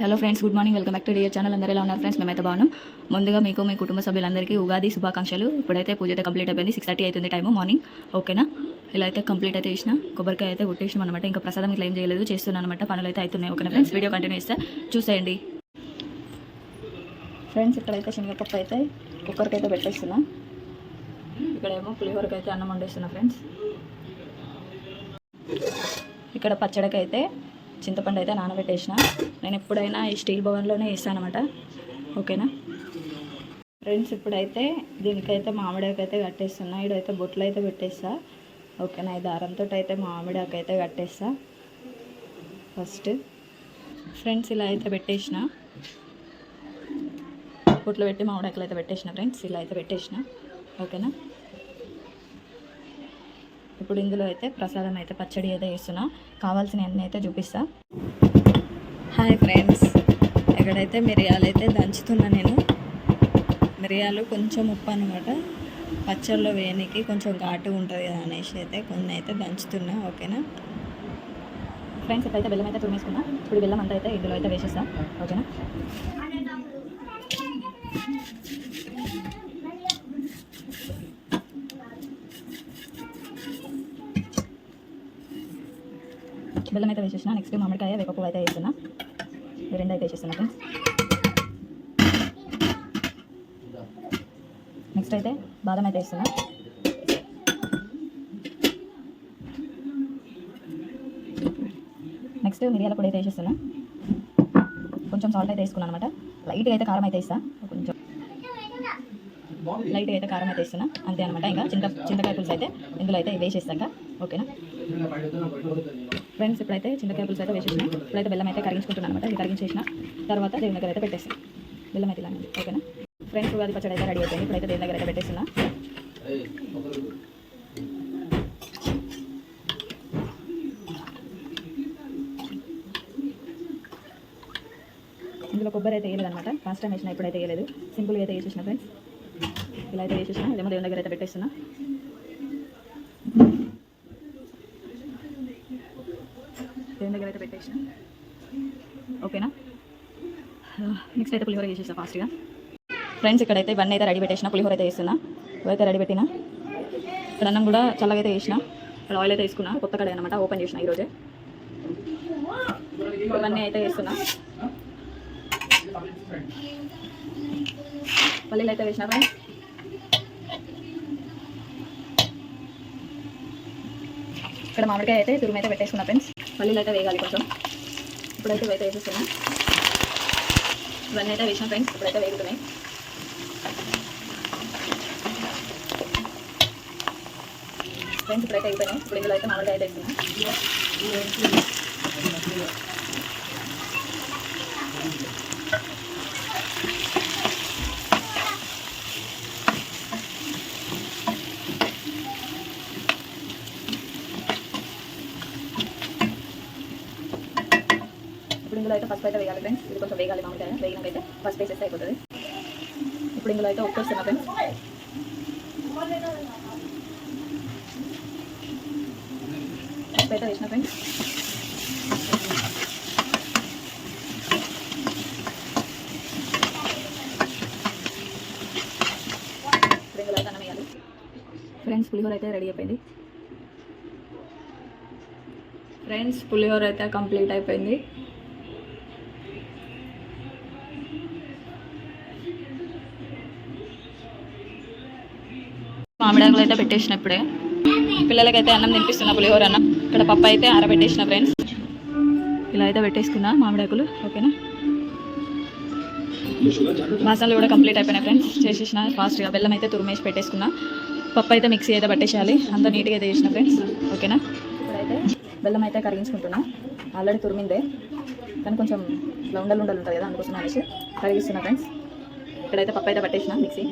Hello friends good morning welcome back to dear channel అందరూ ఎలా ఉన్నారు ఫ్రెండ్స్ మేమైతే బాగున్నాం. ముందుగా మీకు మీ కుటుంబ సభ్యులందరికీ ఉగాది శుభాకాంక్షలు. ఇప్పుడైతే పూజ అయితే కంప్లీట్ అయిపోయింది. సిక్స్ థర్టీ అవుతుంది టైము మార్నింగ్ ఓకేనా ఇలా అయితే కంప్లీట్ అయితే చేసిన. కొబ్బరికాయ అయితే కొట్టేసినాం అనమాట ఇంకా ప్రసాదం ఇట్లా ఏం చేయలేదు. చేస్తున్నాను అనమాట పనులు అయితే అవుతున్నాయి. ఓకేనా ఫ్రెండ్స్ వీడియో కంటిన్యూ చేస్తే చూసేయండి. ఫ్రెండ్స్ ఇక్కడైతే శనగపప్పు అయితే కుక్కర్కి అయితే పెట్టేస్తున్నా. ఇక్కడేమో పులిహోరకి అయితే అన్నం వండేస్తున్నా ఫ్రెండ్స్ ఇక్కడ పచ్చడికి అయితే చింతపండు అయితే నానబెట్టేసిన. నేను ఎప్పుడైనా ఈ స్టీల్ బౌన్లోనే వేస్తాను అనమాట ఓకేనా? ఫ్రెండ్స్ ఇప్పుడైతే దీనికైతే మామిడాకు అయితే కట్టేస్తున్నా. ఇడైతే బొట్లు అయితే పెట్టేస్తా. ఓకేనా? ఈ దారంతో అయితే మామిడాకైతే కట్టేస్తా. ఫస్ట్ ఫ్రెండ్స్ ఇలా అయితే పెట్టేసిన. బొట్లు పెట్టి మామిడాకులు అయితే పెట్టేసిన ఫ్రెండ్స్ ఇలా అయితే పెట్టేసిన. ఓకేనా? ఇప్పుడు ఇందులో అయితే ప్రసాదం అయితే పచ్చడి అయితే వేస్తున్నా కావాల్సిన అన్నీ అయితే చూపిస్తా. హాయ్ ఫ్రెండ్స్ ఎక్కడైతే మిరియాలు అయితే దంచుతున్నా నేను మిరియాలు కొంచెం ఉప్పు అనమాట పచ్చళ్ళలో వేయనికి కొంచెం ఘాటు ఉంటుంది కదా అనేసి అయితే కొన్ని అయితే దంచుతున్నా ఓకేనా? ఫ్రెండ్స్ ఇప్పుడైతే బెల్లం అయితే తురిమేసుకున్నా. ఇప్పుడు బెల్లం అంతా అయితే ఇందులో అయితే వేసేస్తా ఓకేనా? వేసేసిన నెక్స్ట్ మామిడికాయ వేపపువ్వు అయితే వేస్తున్నా. ఈ రెండు అయితే వేసేస్తున్నా ఫ్రెండ్స్ నెక్స్ట్ అయితే బాదం అయితే వేస్తున్నా. నెక్స్ట్ మిరియాల పొడి అయితే వేసేస్తున్నా. కొంచెం సాల్ట్ అయితే వేసుకున్నాను అనమాట లైట్గా అయితే కారం అయితే ఇస్తా కొంచెం లైట్గా అయితే కారం అయితే ఇస్తున్నా అంతే అనమాట ఇంకా చింత చింతకాయ పులుసు అయితే ఇందులో అయితే వేసేస్తాక ఓకేనా ఫ్రెండ్స్ ఇప్పుడైతే చిన్న క్యాపుల్స్ అయితే వేసేసిన. ఇప్పుడైతే బెల్లం అయితే కరిగించుకుంటున్నాను అనమాట ఇది కరిగించేసిన. తర్వాత దేవుని దగ్గర అయితే పెట్టేస్తాను బెల్లం అయితే ఇలా ఓకేనా? ఫ్రెండ్స్ ఉగాది పచ్చడి అయితే రెడీ అయిపోయింది. ఇప్పుడైతే దేవుని దగ్గర అయితే పెట్టేస్తున్నా ఇందులో కొబ్బరి అయితే వేయలేదు అనమాట ఫస్ట్ టైం వేసిన ఇప్పుడైతే వేయలేదు. సింపుల్గా అయితే వేసేసిన ఫ్రెండ్స్ ఇలా అయితే వేసేసిన. ఇదేమో దేవుని దగ్గర అయితే పెట్టేస్తున్నా దేవుని దగ్గర అయితే పెట్టేసిన. ఓకేనా? నెక్స్ట్ అయితే పులిహోర చేసేసా ఫాస్ట్గా ఫ్రెండ్స్ ఇక్కడైతే ఇవన్నీ అయితే రెడీ పెట్టేసిన పులిహోర అయితే వేస్తున్నా ఇవైతే రెడీ పెట్టిన. ఇక్కడ అన్నం కూడా చల్లగా అయితే వేసిన ఇక్కడ ఆయిల్ అయితే వేసుకున్నా కొత్త కడాయి అనమాట ఓపెన్ చేసిన ఈరోజే. ఇవన్నీ అయితే వేస్తున్నా పల్లీలు అయితే వేసిన ఫ్రెండ్స్ ఇక్కడ మామిడికాయ అయితే తురుమైతే అయితే పెట్టేసుకున్నా ఫ్రెండ్స్ పల్లీలు అయితే వేగాలి కొంచెం. ఇప్పుడైతే ఇవైతే వేసేస్తున్నా ఇవన్నీ అయితే వేసిన ఫ్రెండ్స్ ఇప్పుడైతే వేగుతున్నాయి. ఫ్రెండ్స్ ఇప్పుడైతే అయిపోయినాయి. ఇప్పుడు ఇందులో అయితే మామిడికాయ అయితే వేస్తున్నా. అయితే ఫస్ట్ అయితే వేయాలి ఫ్రెండ్స్ ఇది కొంచెం వేగాలి మామిడికాయ eh? వేగినాకైతే ఫస్ట్ వేసేస్తే అయిపోతుంది. ఇప్పుడు ఇందులో అయితే ఉప్పు వేస్తున్నా ఫ్రెండ్స్ ఫస్ట్ అయితే వేసిన ఫ్రెండ్స్ ఇప్పుడు ఇందులో అయితే అన్నం వేయాలి. ఫ్రెండ్స్ పులిహోర అయితే రెడీ అయిపోయింది. ఫ్రెండ్స్ పులిహోర అయితే కంప్లీట్ అయిపోయింది. మామిడాకులు అయితే పెట్టేసిన ఇప్పుడే పిల్లలకైతే అన్నం తినిపిస్తున్న పులిహోర అన్నం ఇక్కడ పప్పు అయితే ఆరబెట్టేసిన ఫ్రెండ్స్. ఇలా అయితే పెట్టేసుకున్నా మామిడాకులు ఓకేనా? మసాలాలు కూడా కంప్లీట్ అయిపోయినాయి ఫ్రెండ్స్. చేసేసిన ఫాస్ట్గా బెల్లం అయితే తురిమేసి పెట్టేసుకున్నా. పప్పు అయితే మిక్సీ అయితే పట్టేసేయాలి. అంత నీట్గా అయితే చేసిన ఫ్రెండ్స్ ఓకేనా? ఇప్పుడైతే బెల్లం అయితే కరిగించుకుంటున్నా. ఆల్రెడీ తురిమిందే. కానీ కొంచెం ఇట్లా ఉండలు ఉండలు ఉంటుంది కదా అందుకోసం అనేసి కరిగిస్తున్నా ఫ్రెండ్స్. ఇక్కడైతే పప్పు అయితే పట్టేసిన మిక్సీ.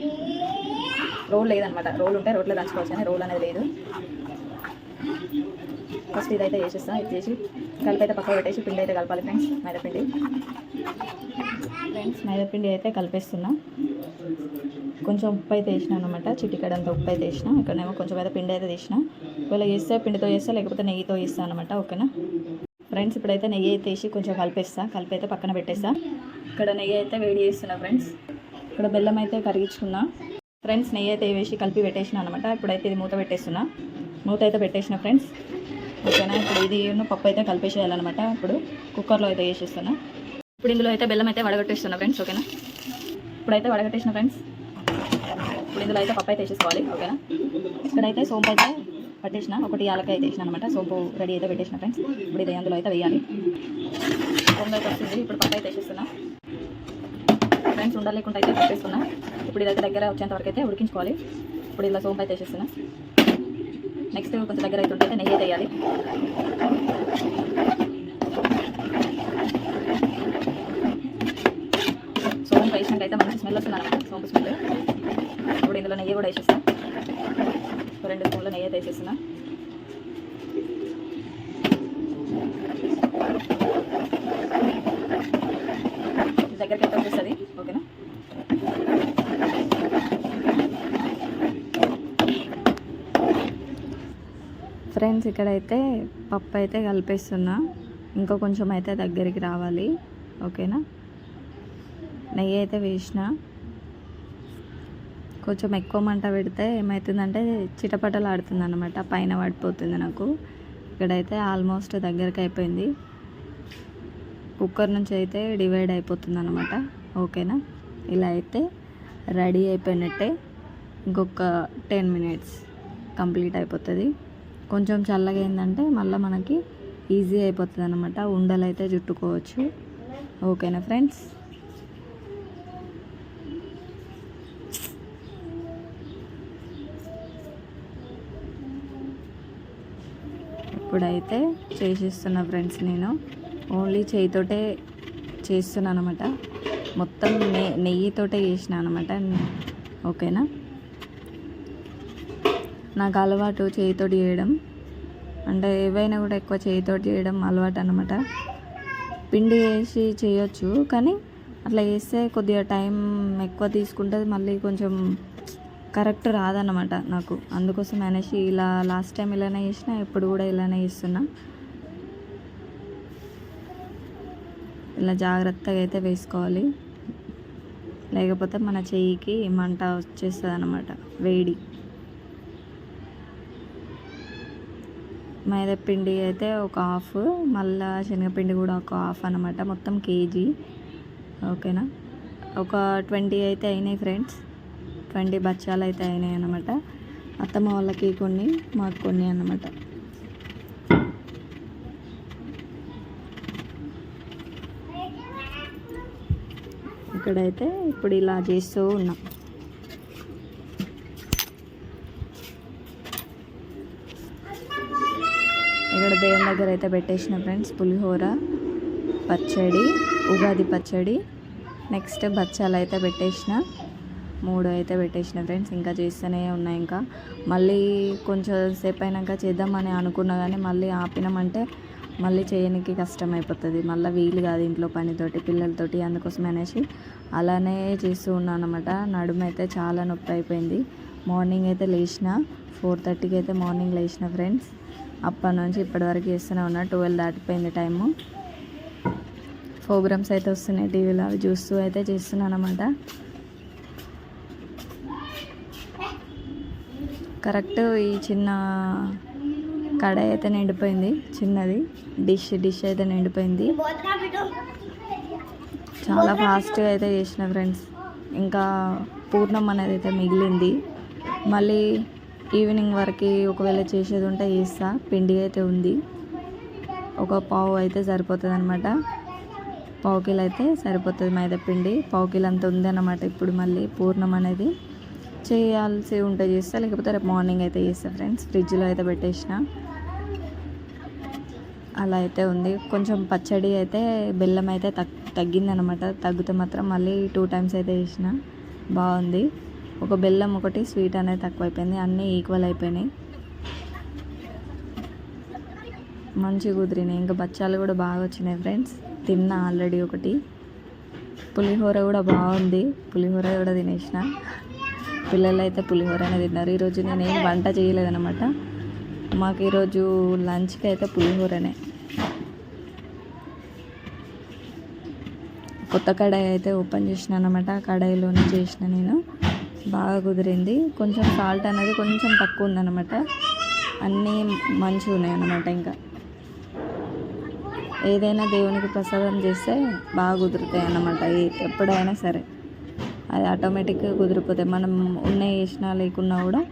రోల్ లేదనమాట రోల్ ఉంటే రోట్లో దంచుకోవచ్చు కానీ రోల్ అనేది లేదు. ఫస్ట్ ఇదైతే వేసేస్తాం. ఇది చేసి కలిపి అయితే పక్కన పెట్టేసి పిండి అయితే కలపాలి ఫ్రెండ్స్. మైదాపిండి. ఫ్రెండ్స్ మైదాపిండి అయితే కలిపేస్తున్నా. కొంచెం ఉప్పు అయితే వేసిన అనమాట చిటికడంత ఉప్పు అయితే వేసిన. ఇక్కడనేమో కొంచెం అయితే పిండి అయితే తీసిన ఒకవేళ వేస్తే పిండితో వేస్తా లేకపోతే నెయ్యితో వేస్తాను అనమాట ఓకేనా? ఫ్రెండ్స్ ఇప్పుడైతే నెయ్యి అయితే వేసి కొంచెం కలిపేస్తా. కలిపి అయితే పక్కన పెట్టేస్తా. ఇక్కడ నెయ్యి అయితే వేడి చేస్తున్నా ఫ్రెండ్స్. ఇక్కడ బెల్లం అయితే కరిగించుకున్నా. ఫ్రెండ్స్ నెయ్యి అయితే వేసి కలిపి పెట్టేసిన అనమాట ఇప్పుడైతే ఇది మూత పెట్టేస్తున్నా. మూత అయితే పెట్టేసిన ఫ్రెండ్స్. ఓకేనా? ఇప్పుడు ఇది పప్పు అయితే కలిపేసేయాలన్నమాట. ఇప్పుడు కుక్కర్లో అయితే వేసేస్తున్నా. ఇప్పుడు ఇందులో అయితే బెల్లం అయితే వడగట్టేస్తున్నా ఫ్రెండ్స్ ఓకేనా? ఇప్పుడైతే వడగట్టేసిన ఫ్రెండ్స్. ఇప్పుడు ఇందులో అయితే పప్పు అయితే వేసేసుకోవాలి ఓకేనా? ఇక్కడైతే సోంపు అయితే పట్టేసిన. ఒకటి యాలకాయ అయితే వేసిన అనమాట సోంపు రెడీ అయితే పెట్టేసిన ఫ్రెండ్స్. ఇప్పుడు ఇది అందులో అయితే వేయాలి. సోంపు అయితే వస్తుంది ఇప్పుడు పప్పు అయితే వేసేస్తున్నా. ఫ్రెండ్స్ ఉండలేకుండా అయితే పెట్టేస్తున్నా ఇప్పుడు ఇదైతే దగ్గర వచ్చేంత వరకు అయితే ఉడికించుకోవాలి. ఇప్పుడు ఇలా సోంపు అయితే వేసేస్తున్నా. నెక్స్ట్ కొంచెం దగ్గర అయితే ఉంటే నెయ్యి అయితే వేయాలి. సోంపు వేసినట్టయితే మంచి స్మెల్ వస్తుంది అనమాట సోంపు స్మెల్ ఇప్పుడు ఇందులో నెయ్యి కూడా వేసేస్తాను రెండు స్పూన్ల నెయ్యి అయితే వేసేస్తున్నా. దగ్గరికి అయితే వచ్చేస్తుంది ఓకేనా ఫ్రెండ్స్ ఇక్కడైతే పప్పు అయితే కలిపేస్తున్నా. ఇంకా కొంచెం అయితే దగ్గరికి రావాలి. ఓకేనా? నెయ్యి అయితే వేసిన. కొంచెం ఎక్కువ మంట పెడితే ఏమవుతుందంటే చిటపటలు ఆడుతుంది అనమాట పైన పడిపోతుంది నాకు. ఇక్కడైతే ఆల్మోస్ట్ దగ్గరికి అయిపోయింది. కుక్కర్ నుంచి అయితే డివైడ్ అయిపోతుంది అనమాట ఓకేనా? ఇలా అయితే రెడీ అయిపోయినట్టే. ఇంకొక టెన్ మినిట్స్ కంప్లీట్ అయిపోతుంది. కొంచెం చల్లగా అయిందంటే మళ్ళీ మనకి ఈజీ అయిపోతుంది అనమాట ఉండలు అయితే చుట్టుకోవచ్చు. ఓకేనా ఫ్రెండ్స్? ఇప్పుడైతే చేసేస్తున్నా ఫ్రెండ్స్ నేను. ఓన్లీ చేయితోటే చేస్తున్నాను అనమాట మొత్తం నె నెయ్యితోటే చేసిన అనమాట ఓకేనా? నాకు అలవాటు చేయితోటి చేయడం. అంటే ఏవైనా కూడా ఎక్కువ చేయితోటి చేయడం అలవాటు అనమాట పిండి వేసి చేయొచ్చు కానీ అట్లా చేస్తే కొద్దిగా టైం ఎక్కువ తీసుకుంటుంది మళ్ళీ కొంచెం కరెక్ట్ రాదన్నమాట నాకు. అందుకోసం అనేసి ఇలా లాస్ట్ టైం ఇలానే చేసిన ఇప్పుడు కూడా ఇలానే చేస్తున్నా. ఇలా జాగ్రత్తగా అయితే వేసుకోవాలి. లేకపోతే మన చెయ్యికి మంట వచ్చేస్తుంది అనమాట వేడి. మైదాపిండి అయితే ఒక హాఫ్ మళ్ళా శనగపిండి కూడా ఒక హాఫ్ అనమాట మొత్తం కేజీ. ఓకేనా? ఒక ట్వంటీ అయితే అయినాయి ఫ్రెండ్స్. ట్వంటీ బచ్చాలు అయితే అయినాయి అనమాట అత్తమ్మ వాళ్ళకి కొన్ని మాకు కొన్ని అన్నమాట. ఇక్కడైతే ఇప్పుడు ఇలా చేస్తూ ఉన్నాం. ఇక్కడ దేవుని దగ్గర అయితే పెట్టేసిన ఫ్రెండ్స్ పులిహోర పచ్చడి ఉగాది పచ్చడి. నెక్స్ట్ బచ్చాలు అయితే పెట్టేసిన మూడు అయితే పెట్టేసిన ఫ్రెండ్స్ ఇంకా చేస్తూనే ఉన్నాయి ఇంకా. మళ్ళీ కొంచెం సేపు అయినాక చేద్దామని అనుకున్నా కానీ మళ్ళీ ఆపినామంటే మళ్ళీ చేయడానికి కష్టం అయిపోతుంది మళ్ళీ వీలు కాదు ఇంట్లో పనితోటి పిల్లలతోటి అందుకోసం అనేసి అలానే చేస్తూ ఉన్నాను అనమాట నడుము అయితే చాలా నొప్పి అయిపోయింది. మార్నింగ్ అయితే లేచిన ఫోర్ థర్టీకి అయితే మార్నింగ్ లేచిన ఫ్రెండ్స్. అప్పటి నుంచి ఇప్పటివరకు చేస్తూనే ఉన్నా. ట్వెల్వ్ దాటిపోయింది టైము. ప్రోగ్రామ్స్ అయితే వస్తున్నాయి. టీవీలో అవి చూస్తూ అయితే చేస్తున్నాను అనమాట కరెక్ట్ ఈ చిన్న కడాయి అయితే నిండిపోయింది. చిన్నది. డిష్ డిష్ అయితే నిండిపోయింది. చాలా ఫాస్ట్గా అయితే చేసిన ఫ్రెండ్స్. ఇంకా పూర్ణం అనేది అయితే మిగిలింది. మళ్ళీ ఈవినింగ్ వరకు ఒకవేళ చేసేది ఉంటే చేస్తా. పిండి అయితే ఉంది. ఒక పావు అయితే సరిపోతుంది అనమాట పావు కిలో అయితే సరిపోతుంది మైదా పిండి. పావు కిలో అంత ఉంది అనమాట ఇప్పుడు మళ్ళీ పూర్ణం అనేది. చేయాల్సి ఉంటే చేస్తా లేకపోతే రేపు మార్నింగ్ అయితే చేస్తా ఫ్రెండ్స్. ఫ్రిడ్జ్లో అయితే పెట్టేసిన. అలా అయితే ఉంది. కొంచెం పచ్చడి అయితే బెల్లం అయితే తగ్ తగ్గిందనమాట తగ్గితే మాత్రం మళ్ళీ టూ టైమ్స్ అయితే వేసిన బాగుంది. ఒక బెల్లం ఒకటి స్వీట్ అనేది తక్కువైపోయింది. అన్నీ ఈక్వల్ అయిపోయినాయి. మంచి కుదిరినాయి. ఇంకా బచ్చాలు కూడా బాగా వచ్చినాయి ఫ్రెండ్స్. తిన్నా ఆల్రెడీ ఒకటి. పులిహోర కూడా బాగుంది. పులిహోర కూడా తినేసిన. పిల్లలు అయితే పులిహోరనే తిన్నారు. ఈరోజు నేను వంట చేయలేదనమాట మాకు ఈరోజు లంచ్కి అయితే పులిహోరనే. కొత్త కడాయి అయితే ఓపెన్ చేసిన అనమాట ఆ కడాయిలోనే చేసిన నేను. బాగా కుదిరింది. కొంచెం సాల్ట్ అనేది కొంచెం తక్కువ ఉందన్నమాట. అన్నీ మంచిగా ఉన్నాయి అన్నమాట ఇంకా. ఏదైనా దేవునికి ప్రసాదం చేస్తే బాగా కుదురుతాయి అన్నమాట. ఎప్పుడైనా సరే. అది ఆటోమేటిక్గా కుదిరిపోతాయి. మనం ఉన్న వేసినా లేకున్నా కూడా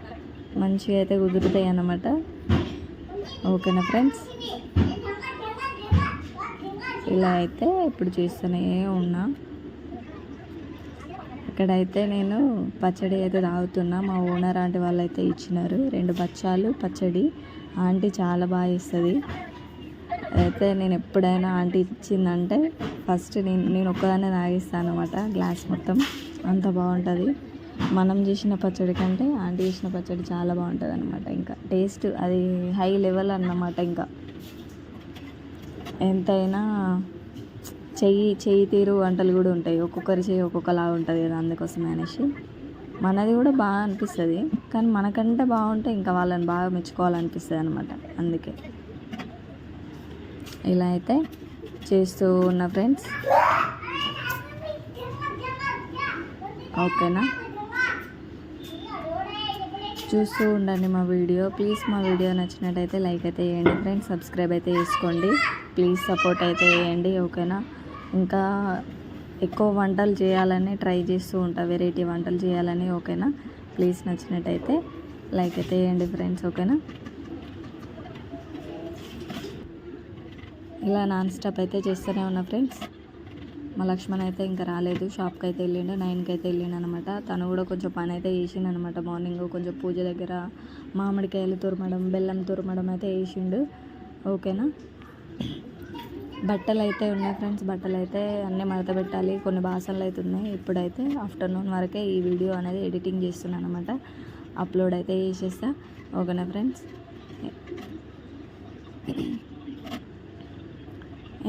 మంచిగా అయితే కుదురుతాయి అన్నమాట. ఓకేనా ఫ్రెండ్స్? ఇలా అయితే ఇప్పుడు చేస్తూనే ఉన్నా. ఇక్కడైతే నేను పచ్చడి అయితే తాగుతున్నా. మా ఓనర్ ఆంటీ వాళ్ళు అయితే ఇచ్చినారు. రెండు బచ్చాలు పచ్చడి. ఆంటీ చాలా బాగా ఇస్తుంది అయితే నేను ఎప్పుడైనా ఆంటీ ఇచ్చిందంటే ఫస్ట్ నేను నేను ఒక్కదాన్నే తాగిస్తాను అనమాట గ్లాస్ మొత్తం అంత బాగుంటుంది. మనం చేసిన పచ్చడి కంటే ఆంటీ చేసిన పచ్చడి చాలా బాగుంటుంది అనమాట ఇంకా టేస్ట్ అది హై లెవెల్ అన్నమాట ఇంకా. ఎంతైనా చెయ్యి చెయ్యి తీరు వంటలు కూడా ఉంటాయి. ఒక్కొక్కరి చెయ్యి ఒక్కొక్కలా ఉంటుంది కదా అందుకోసం అనేసి. మనది కూడా బాగా అనిపిస్తుంది. కానీ మనకంటే బాగుంటే ఇంకా వాళ్ళని బాగా మెచ్చుకోవాలనిపిస్తుంది అనమాట అందుకే. ఇలా అయితే చేస్తూ ఉన్న ఫ్రెండ్స్. ఓకేనా? చూస్తూ ఉండండి మా వీడియో. ప్లీజ్ మా వీడియో నచ్చినట్టయితే లైక్ అయితే చేయండి. ఫ్రెండ్స్ సబ్స్క్రైబ్ అయితే చేసుకోండి. ప్లీజ్ సపోర్ట్ అయితే చేయండి. ఓకేనా? ఇంకా ఎక్కువ వంటలు చేయాలని ట్రై చేస్తూ ఉంటా. వెరైటీ వంటలు చేయాలని ఓకేనా? ప్లీజ్ నచ్చినట్టయితే లైక్ అయితే వేయండి ఫ్రెండ్స్ ఓకేనా? ఇలా నాన్ స్టాప్ అయితే చేస్తూనే ఉన్నా ఫ్రెండ్స్. మా లక్ష్మణ్ అయితే ఇంకా రాలేదు. షాప్కి అయితే వెళ్ళిండు నైన్కి అయితే వెళ్ళిండు అనమాట తను కూడా కొంచెం పని అయితే వేసిండు అనమాట మార్నింగ్ కొంచెం పూజ దగ్గర మామిడికాయలు తురమడం బెల్లం తురమడం అయితే వేసిండు ఓకేనా? బట్టలు అయితే ఉన్నాయి ఫ్రెండ్స్. బట్టలు అయితే అన్నీ మడత పెట్టాలి. కొన్ని బాసనలు అయితే ఉన్నాయి. ఇప్పుడైతే ఆఫ్టర్నూన్ వరకే ఈ వీడియో అనేది ఎడిటింగ్ చేస్తున్నాను అనమాట అప్లోడ్ అయితే చేసేస్తా. ఓకేనా ఫ్రెండ్స్?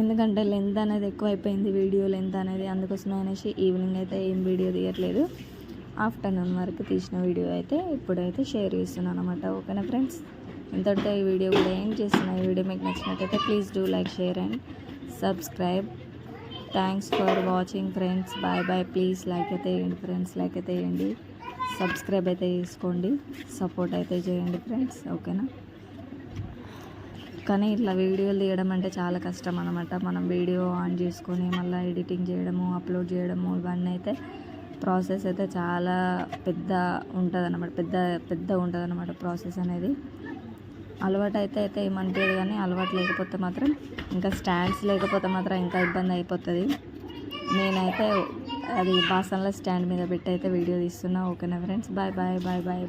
ఎందుకంటే లెంత్ అనేది ఎక్కువైపోయింది వీడియో లెంత్ అనేది. అందుకోసం అనేసి ఈవినింగ్ అయితే ఏం వీడియో తీయట్లేదు. ఆఫ్టర్నూన్ వరకు తీసిన వీడియో అయితే ఇప్పుడైతే షేర్ చేస్తున్నాను అనమాట ఓకేనా ఫ్రెండ్స్? ఇంతటితో ఈ వీడియో కూడా ఏం చేస్తున్నాయి ఈ వీడియో మీకు నచ్చినట్టయితే please do like share and subscribe thanks for watching friends bye bye please like అయితే వేయండి ఫ్రెండ్స్ లైక్ అయితే వేయండి సబ్స్క్రైబ్ అయితే చేసుకోండి. సపోర్ట్ అయితే చేయండి ఫ్రెండ్స్ ఓకేనా కానీ ఇట్లా వీడియోలు తీయడం అంటే చాలా కష్టం అనమాట మనం వీడియో ఆన్ చేసుకొని మళ్ళీ ఎడిటింగ్ చేయడము అప్లోడ్ చేయడము ఇవన్నీ అయితే ప్రాసెస్ అయితే చాలా పెద్ద ఉంటుంది అనమాట పెద్ద పెద్ద ఉంటుంది అనమాట ప్రాసెస్ అనేది. అలవాటు అయితే అయితే ఏమనిపించదు కానీ అలవాటు లేకపోతే మాత్రం ఇంకా స్టాండ్స్ లేకపోతే మాత్రం ఇంకా ఇబ్బంది అయిపోతుంది. నేనైతే అది బాసన్ల స్టాండ్ మీద పెట్టి అయితే వీడియో తీస్తున్నా. ఓకేనా friends? Bye bye bye bye.